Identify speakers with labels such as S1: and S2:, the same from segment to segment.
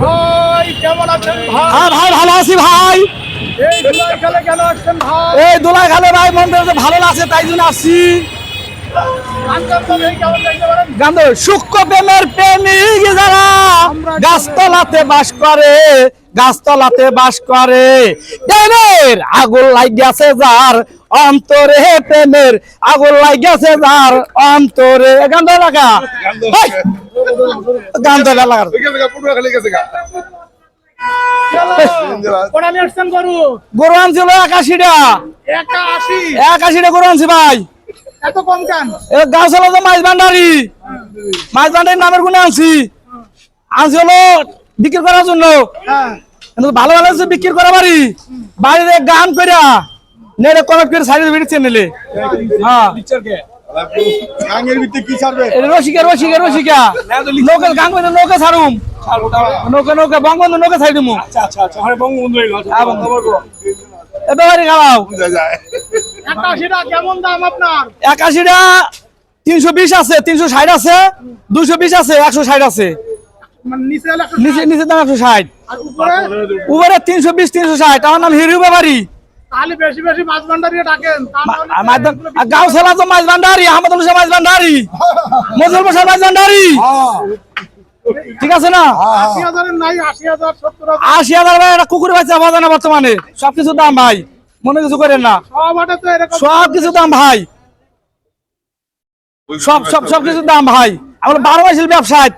S1: ভাই কেমন আছেন ভাই?
S2: হ্যাঁ ভাই ভালো আছি ভাই।
S1: এই ধুলাই খেলে কেন আসছেন ভাই?
S2: এই দোলাই খালে ভাই মনটা ভালো লাগছে তাই জন্য আসছি।
S1: গানটার তো এই কেমন দেখতে পারেন
S2: গান্ধ সূক্ষ্ম প্রেমের প্রেমিক যারা গাছতলাতে বাস করে গাছতলাতে বাস করে। প্রেমের আগুন লাগিয়াছে যার অন্তরে প্রেমের আগুন লাগিয়াছে যার অন্তরে। গান্ধ লাগা
S1: গরু?
S2: আনছিল একাশিটা। একাশিটা গরু আনছি ভাই।
S1: এত কম কেন?
S2: গাছ হলো তো মাছ ভান্ডারি। মাছ ভান্ডারি নামের গুণে আনছি। আনছি হলো বিক্রি করার জন্য।
S1: হ্যাঁ।
S2: কিন্তু ভালো ভালো আছে বিক্রি করা পারি বাড়িতে গান কইরা নেড়ে কমেন্ট করে সাইডে বেরিয়েছে নিলে। হ্যাঁ।
S3: গাঙের ভিতরে কি ছাড়বে?
S2: রসিকা রসিকা রসিকা। নৌকা গান করে ছাড়ুম। নৌকা নৌকা বঙ্গবন্ধু নৌকা ছাড়ি দিমু।
S3: আচ্ছা আচ্ছা আরে বঙ্গবন্ধু এলো
S2: এবার বাড়ি গালাও।
S3: যায়।
S1: একা আশিটা কেমন দাম আপনার?
S2: একাশিটা তিনশো বিশ আছে তিনশো ষাট আছে দুশো বিশ আছে একশো ষাট আছে।
S1: মানে নিচে
S2: নিচে নিচে দাম একশো ষাট।
S1: উপরে
S2: তিনশো বিশ তিনশো ষাট। আমার নাম হিরু ব্যাপারী।
S1: তাহলে বেশি বেশি মাছ ভান্ডারি ডাকেন।
S2: গাঁও ছেলা তো মাছ ভান্ডারি আহমদ হোসেন মাছ ভান্ডারি মজুল বসার মাছ ভান্ডারি। ঠিক আছে না?
S1: আশি হাজার
S2: ভাই একটা কুকুর বাচ্চা বাজা না বর্তমানে। সবকিছু দাম ভাই মনে কিছু করেন না।
S1: সব
S2: কিছু দাম ভাই। সব সব সব কিছু দাম ভাই। আমরা বারো মাসের ব্যবসায়।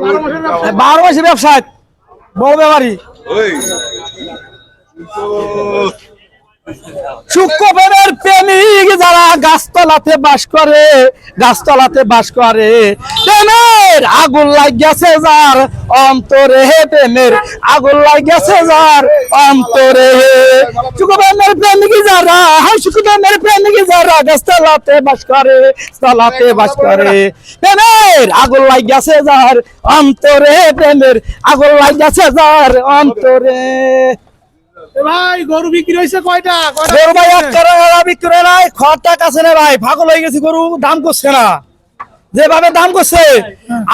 S1: বারো মাসের
S2: বারো মাসের ব্যবসায়। বড় ব্যাপারী প্রেমের প্রেমিক যারা গাছতলাতে বাস করে, গাছতলাতে বাস করে, প্রেমের আগুন লাগিয়াছে যার অন্তরে, প্রেমের আগুন লাগিয়াছে যার অন্তরে। সূক্ষ্ম প্রেমের প্রেমিক যারা হ্যাঁ প্রেমের প্রেমিক যারা গাছতলাতে বাস করে তলাতে বাস করে, প্রেমের আগুন লাগিয়াছে যার অন্তরে, প্রেমের আগুন লাগিয়াছে যার অন্তরে।
S1: ভাই গরু বিক্রি হয়েছে কয়টা? কয়টা
S2: গরু ভাই এক
S1: বিক্রি হয়েছে?
S2: টাকা বিক্রি নাই খরটা কাছে না ভাই পাগল হয়ে গেছি গরু দাম করছে না। যেভাবে দাম করছে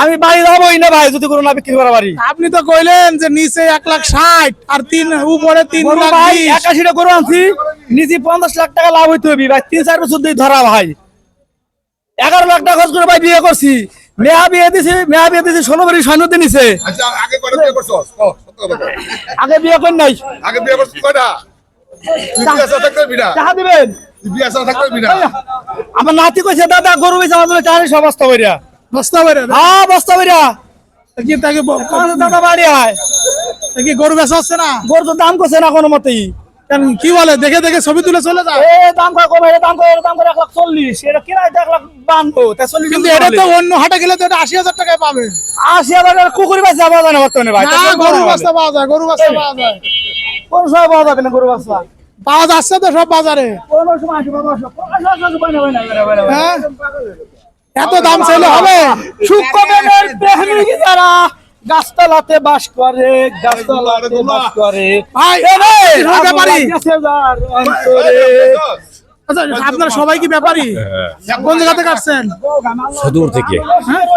S2: আমি বাড়ি যাবোই না ভাই যদি গরু না বিক্রি করা পারি
S1: আপনি তো কইলেন যে নিচে এক লাখ ষাট আর তিন উপরে তিন লাখ
S2: ভাই। একাশিটা গরু আনছি নিজে পঞ্চাশ লাখ টাকা লাভ হইতে হবে ভাই তিন চার বছর দিয়ে ধরা ভাই। এগারো লাখ টাকা খরচ করে ভাই বিয়ে করছি। মেয়া বিয়ে দিছি মেয়া বিয়ে দিছি ষোলো বাড়ি সৈন্য দিছে
S3: আচ্ছা আগে বিয়ে
S2: নাই।
S3: বিয়ে করছ কয়টা?
S2: আমার নাতি কইছে দাদা গরু আমার
S1: বস্তা বেড়ে
S2: হ্যাঁ বস্তা কইরা।
S1: কি তাকে
S2: দাদা বাড়ি আয়।
S1: তা কি গরু বেচা হচ্ছে না?
S2: গরু তো দাম করছে না কোনো মতেই।
S1: কেন কি বলে? দেখে দেখে ছবি তুলে চলে যায়
S2: এ দাম করে কমে দাম করে দাম করে এক লাখ চল্লিশ। এটা কিনাই এক লাখ বানবো তা চল্লিশ
S1: কিন্তু এটা তো অন্য হাটে গেলে তো এটা আশি হাজার টাকায় পাবে।
S2: আশি হাজার কুকুরি বাচ্চা পাওয়া যায় না বর্তমানে ভাই।
S1: গরু পাওয়া যায় গরু বাস্তা পাওয়া যায়।
S2: কোন সময় পাওয়া যাবে না গরু বাচ্চা?
S1: পাওয়া যাচ্ছে তো সব বাজারে।
S2: কোন কোন।
S1: হ্যাঁ। এত দাম চাইলে হবে?
S2: প্রেমিক যারা। গাছতলাতে বাস করে গাছতলাতে বাস করে।
S1: ভাই
S2: প্রেমের
S1: এর ব্যাপারী।
S2: আগুন অন্তরে।
S1: আচ্ছা আপনারা সবাই কি ব্যাপারী? কোন জায়গা থেকে আসছেন?
S4: সদূর থেকে।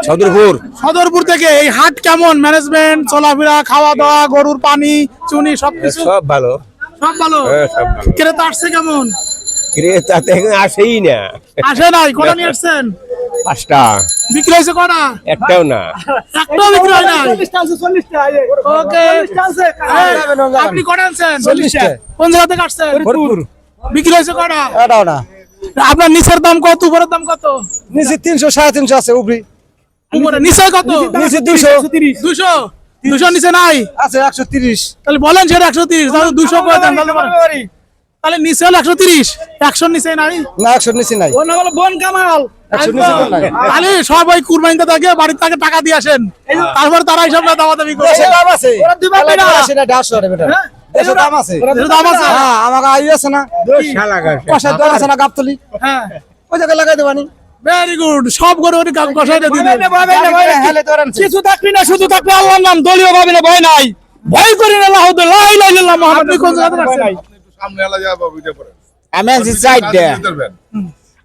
S4: সদরপুর।
S1: সদরপুর থেকে। এই হাট কেমন? ম্যানেজমেন্ট চলাফেরা খাওয়া দাওয়া গরুর পানি চুনি সবকিছু?
S4: সব ভালো।
S1: সব ভালো?
S4: হ্যাঁ, সব ভালো।
S1: ক্রেতা আসছে কেমন?
S4: ক্রেতা আসেই না।
S1: আসে নাই। কটা নিয়ে আসছেন?
S4: পাঁচটা।
S1: বিক্রি হয়েছে কটা?
S4: একটাও না।
S1: একটাও বিক্রি হয় নাই? ওকে। এই, আপনি কটা আনছেন?
S2: চল্লিশটা।
S1: কোন জায়গা থেকে আসছেন
S4: ভরপুর।
S1: বিক্রি হয়েছে কটা?
S2: এটাও না।
S1: আপনার নিচের দাম কত উপরের দাম কত?
S2: নিচে তিনশো সাড়ে তিনশো আছে উপরি।
S1: উপরে নিচে কত?
S2: নিচে দুশো।
S1: দুশো? দুশো নিচে নাই?
S2: আছে একশো তিরিশ।
S1: তাহলে বলেন সেটা একশো তিরিশ দুশো করে দেন তাহলে বলেন। তাহলে নিচে হলো একশো তিরিশ। একশো নিচে নাই?
S2: না একশো নিচে নাই। বলো বন কামাল?
S1: তাহলে সবাই কুরবানিতে থাকে থেকে টাকা দিয়ে আসেন। তারপর তারা এইসব না দাওয়া দাবি করে
S2: দাম আছে? সেটা বেটা।
S1: হ্যাঁ?
S2: দাম আছে।
S1: দাম আছে।
S2: হ্যাঁ আমাকে আয়ু আছে না। পয়সা দর আছে না গাবতলি?
S1: হ্যাঁ।
S2: ওই জায়গায় লাগাই দেবানি।
S1: ভেরি গুড সব দিবে
S2: কিছু থাকবি না শুধু থাকবে আল্লাহর নাম। দলীয় ভাবি না ভয় নাই। ভয় করি না আল্লাহ লাই লাই আল্লাহ
S1: আপনি কোন জায়গা থেকে আসছেন?
S3: একটু সামনে এলা যাব বুঝে পড়ে।
S5: আমি আছি চারটে
S3: বুঝতে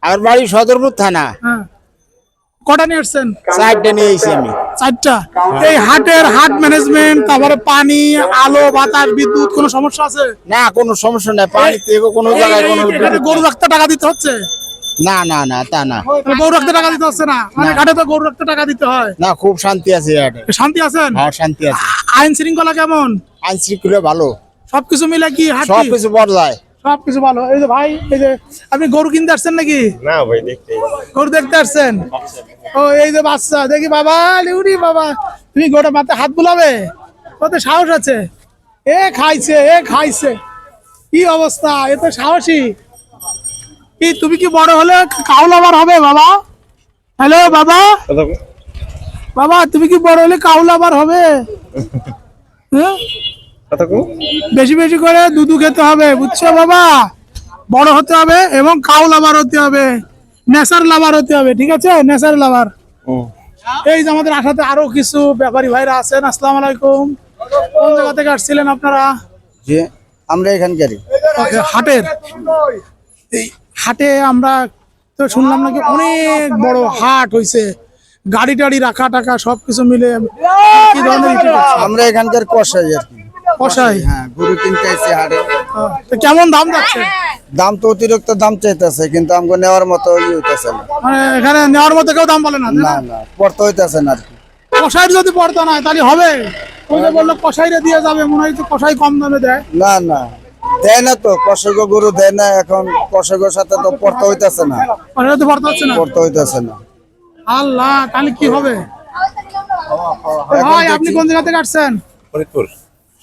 S5: আমার বাড়ি সদরপুর থানা।
S1: হ্যাঁ। কটা নিয়ে আসছেন?
S2: চারটে নিয়ে এসেছি আমি।
S1: চারটা এই হাটের হাট ম্যানেজমেন্ট তারপরে পানি আলো বাতাস বিদ্যুৎ কোনো সমস্যা আছে?
S2: না কোনো সমস্যা নাই। পানি থেকে কোনো জায়গায় কোনো
S1: এখানে গরু রাখতে টাকা দিতে হচ্ছে?
S2: না না না তা না।
S1: গরু রাখতে টাকা দিতে হচ্ছে না? মানে ঘাটে তো গরু রাখতে টাকা দিতে হয়।
S2: না খুব শান্তি আছে
S1: শান্তি আছেন?
S2: হ্যাঁ শান্তি আছে।
S1: আইন শৃঙ্খলা কেমন?
S2: আইন শৃঙ্খলা ভালো।
S1: সবকিছু মিলে কি হাট
S2: সব
S1: কি?
S2: কিছু বদলায়।
S1: সবকিছু ভালো। এই যে ভাই এই যে আপনি গরু কিনতে আসছেন নাকি?
S4: না ভাই দেখতে
S1: গরু দেখতে আসছেন? ও এই যে বাচ্চা দেখি বাবা লিউরি বাবা। তুমি গোটা মাথায় হাত বুলাবে? কত সাহস আছে? এ খাইছে এ খাইছে। কি অবস্থা? এ তো সাহসী। কি তুমি কি বড় হলে কাউল আবার হবে বাবা? হ্যালো বাবা? বাবা তুমি কি বড় হলে কাউল আবার হবে? হ্যাঁ? বেশি বেশি করে দুধু খেতে হবে বুঝছ বাবা? বড় হতে হবে এবং কাউ লাভার হতে হবে নেশার লাভার হতে হবে ঠিক আছে? নেশার লাভার। এই যে আমাদের আসাতে আরও কিছু ব্যাপারী ভাইরা আছেন আসসালামু আলাইকুম। কোন জায়গা থেকে আসছিলেন আপনারা?
S2: যে আমরা এখানকারই।
S1: Okay, হাটের। এই হাটে আমরা তো শুনলাম নাকি অনেক বড় হাট হইছে গাড়ি টাড়ি রাখা টাকা সবকিছু মিলে কি ধরনের
S2: আমরা এখানকার কষাই আর কি।
S1: কষাই
S2: হ্যাঁ গরু কিনতে আসছি হাটে।
S1: তো কেমন দাম যাচ্ছে?
S2: দাম তো অতিরিক্ত দাম চাইতেছে কিন্তু আমাকে নেওয়ার মতো ইয়ে হইতেছে না।
S1: মানে এখানে নেওয়ার মতো কেউ দাম বলে না তাই
S2: না?
S1: না?
S2: না পড়তে হইতেছে না আর কি।
S1: কষাইয়ের যদি পড়তো না তাহলে হবে। ওই যে বলল কষাইরে দিয়ে যাবে মনে হয় তো কষাই কম দামে দেয়।
S2: না না দেয় না তো গরু দেয় না এখন কষকের সাথে তো পড়তে হইতেছে না।
S1: পড়তে হচ্ছে না?
S2: পড়তে হইতেছে না।
S1: আল্লাহ তাহলে কি হবে? ভাই আপনি কোন জায়গা থেকে আসছেন?
S4: ফরিদপুর।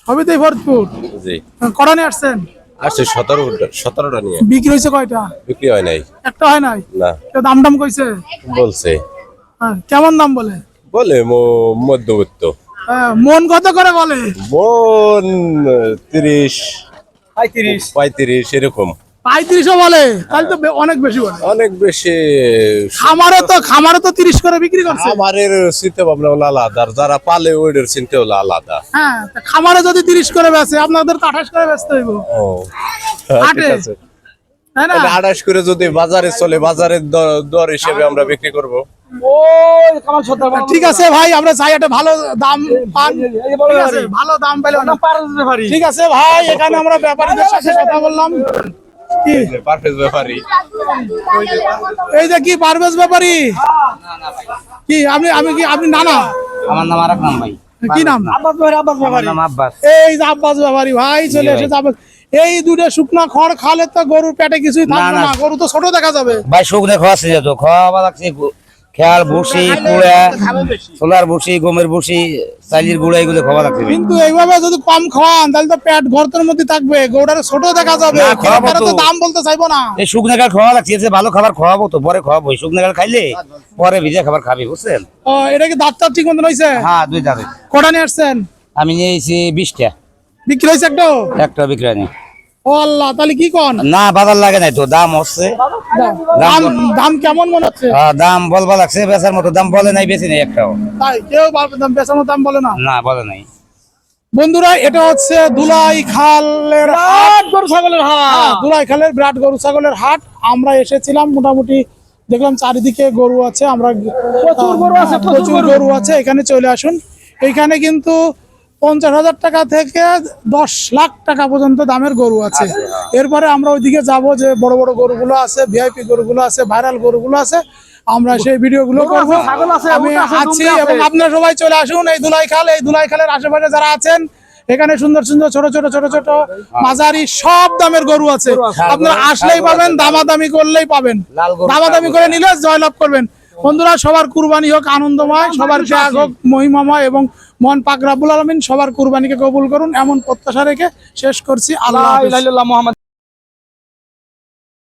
S1: সবই ভরপুর
S4: জি।
S1: কটা নিয়ে আসছেন?
S4: আসছে সতেরো সতেরোটা নিয়ে।
S1: বিক্রি হয়েছে কয়টা?
S4: বিক্রি হয় নাই।
S1: একটা হয় নাই?
S4: না।
S1: কেউ দাম দাম কইছে?
S4: বলছে।
S1: হ্যাঁ, কেমন দাম বলে?
S4: বলে মো- মধ্যবিত্ত।
S1: হ্যাঁ, মন কত করে বলে?
S4: মন তিরিশ পঁয়ত্রিশ। পঁয়ত্রিশ এরকম।
S1: পঁয়ত্রিশও বলে তাহলে তো অনেক বেশি বলে।
S4: অনেক বেশি
S1: খামারে তো খামারে তো তিরিশ করে বিক্রি করছে।
S4: আমারের চিন্তা ভাবনা হলো আলাদা যারা পালে ওইটার চিন্তা হলো আলাদা।
S1: হ্যাঁ খামারে যদি তিরিশ করে বেচে আপনাদের তো আঠাশ করে বেচতে হইব।
S4: ও ঠিক আছে।
S1: তাই না?
S4: তাহলে আড়াইশ করে যদি বাজারে চলে বাজারের দর হিসেবে আমরা বিক্রি করব।
S1: ঠিক আছে ভাই আমরা চাই একটা ভালো দাম পান। ঠিক আছে, ভালো দাম পেলে ঠিক আছে ভাই এখানে আমরা ব্যাপারীদের সাথে কথা বললাম। এই যে কি পারভেজ ব্যাপারী? কি আপনি আমি কি আপনি নানা?
S2: আমার নাম আর নাম ভাই।
S1: কি নাম?
S2: আমার নাম আব্বাস।
S1: এই যে আব্বাস ব্যাপারী ভাই চলে এসেছে আব্বাস। এই দুটো শুকনা খড় খালে তো গরুর পেটে কিছুই থাকবে
S2: না।
S1: গরু তো ছোট দেখা যাবে।
S2: ভাই শুকনে খাওয়া আছে যেত খাওয়া লাগছে খেয়াল ভুসি কুড়া সোলার ভুসি গমের ভুসি গুঁড়া এগুলো খাওয়া
S1: কিন্তু এইভাবে যদি কম খাওয়ান তাহলে তো পেট মধ্যে থাকবে। গরুটার ছোট দেখা যাবে। তো। দাম বলতে চাইব না।
S2: এই শুকনে খাওয়া লাগছে ভালো খাবার খাওয়াবো তো পরে খাওয়াবো। শুকনে কাল খাইলে পরে ভিজে খাবার খাবি বুঝছেন?
S1: ও এটা কি ডাক্তার ঠিক মতন হয়েছে
S2: হ্যাঁ দুই যাবে
S1: কটা নিয়ে আসছেন?
S2: আমি নিয়েছি বিশটা।
S1: বিক্রি হয়েছে একটা?
S2: একটা বিক্রয় নেই
S1: আল্লাহ তাহলে কি কন?
S2: না বাজার লাগে নাই তো দাম হচ্ছে।
S1: দাম দাম কেমন মনে হচ্ছে?
S2: হ্যাঁ, দাম বলবা লাগছে বেচার মতো দাম বলে নাই বেশি নেই একটাও।
S1: তাই কেউ বা- দাম দাম বলে না?
S2: না বলে নাই।
S1: বন্ধুরা এটা হচ্ছে দুলাই খালের হাট। গরু ছাগলের হাট। দুলাই খালের বিরাট গরু ছাগলের হাট। আমরা এসেছিলাম মোটামুটি দেখলাম চারিদিকে গরু আছে আমরা প্রচুর গরু আছে প্রচুর গরু আছে এখানে চলে আসুন। এখানে কিন্তু পঞ্চাশ হাজার টাকা থেকে দশ লাখ টাকা পর্যন্ত দামের গরু আছে। এরপরে আমরা ওইদিকে যাব যে বড় বড় গরুগুলো আছে ভিআইপি গরুগুলো আছে ভাইরাল গরুগুলো আছে। আমরা সেই ভিডিওগুলো করব। আমি আছি এবং আপনারা সবাই চলে আসুন এই দুলাই খাল এই দুলাই খালের আশেপাশে যারা আছেন এখানে সুন্দর সুন্দর ছোট ছোট ছোট ছোট মাঝারি সব দামের গরু আছে। আপনারা আসলেই পাবেন দামাদামি করলেই পাবেন। দামাদামি করে নিলে জয়লাভ করবেন। বন্ধুরা সবার কুরবানি হোক আনন্দময় সবার ত্যাগ হোক মহিমাময় এবং মন পাক রাবুল আলমিন সবার কুরবানিকে কবুল করুন, এমন প্রত্যাশা রেখে শেষ করছি আল্লাহ হাফেজ।